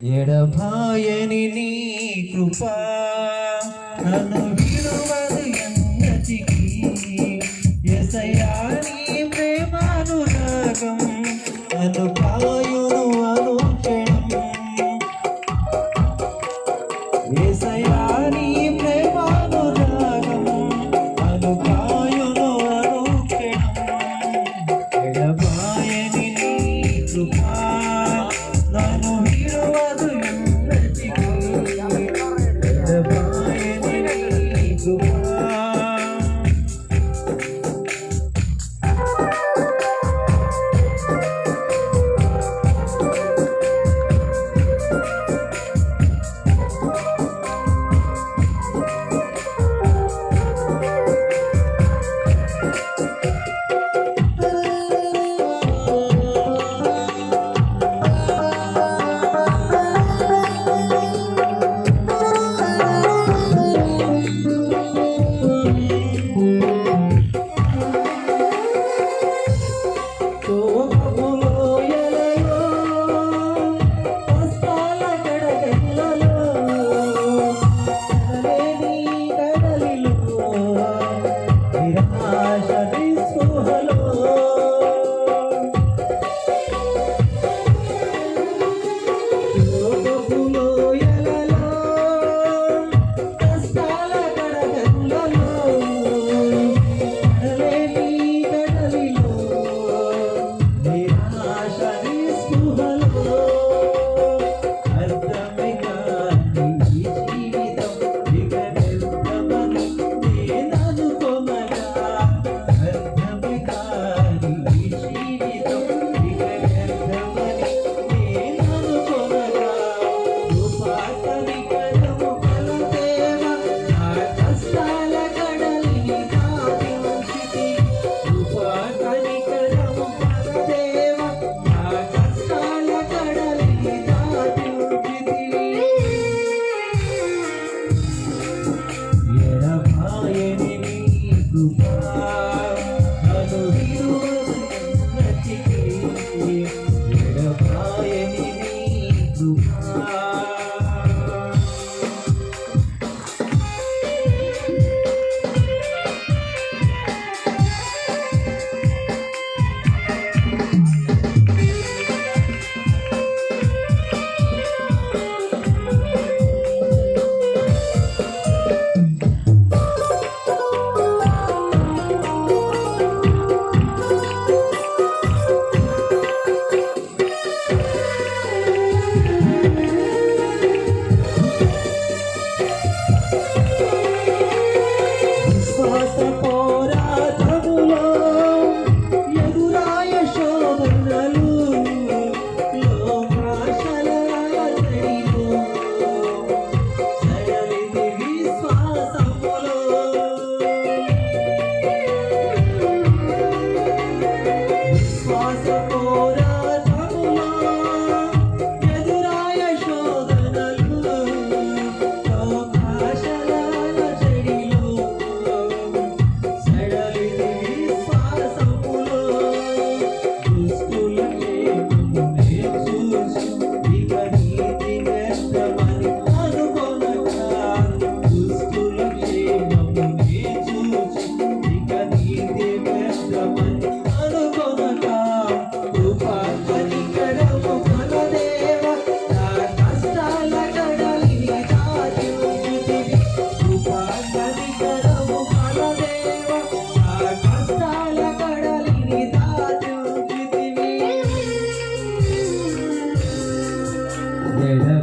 ఎడబాయని నీ కృపా నన్ను విలువ सहसा ఎడబాయని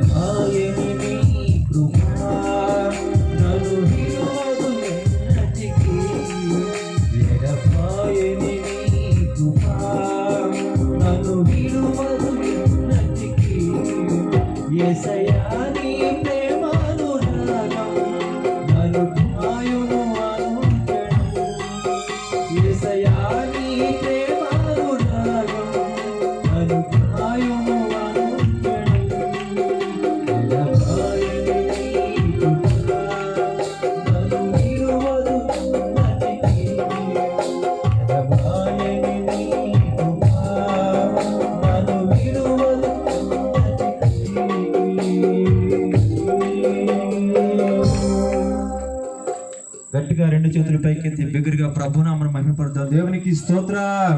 గట్టిగా రెండు చేతుల పైకెత్తి బిగ్గరగా ప్రభునామను మహిమపడతాం దేవునికి స్తోత్రం.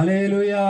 అలేలుయా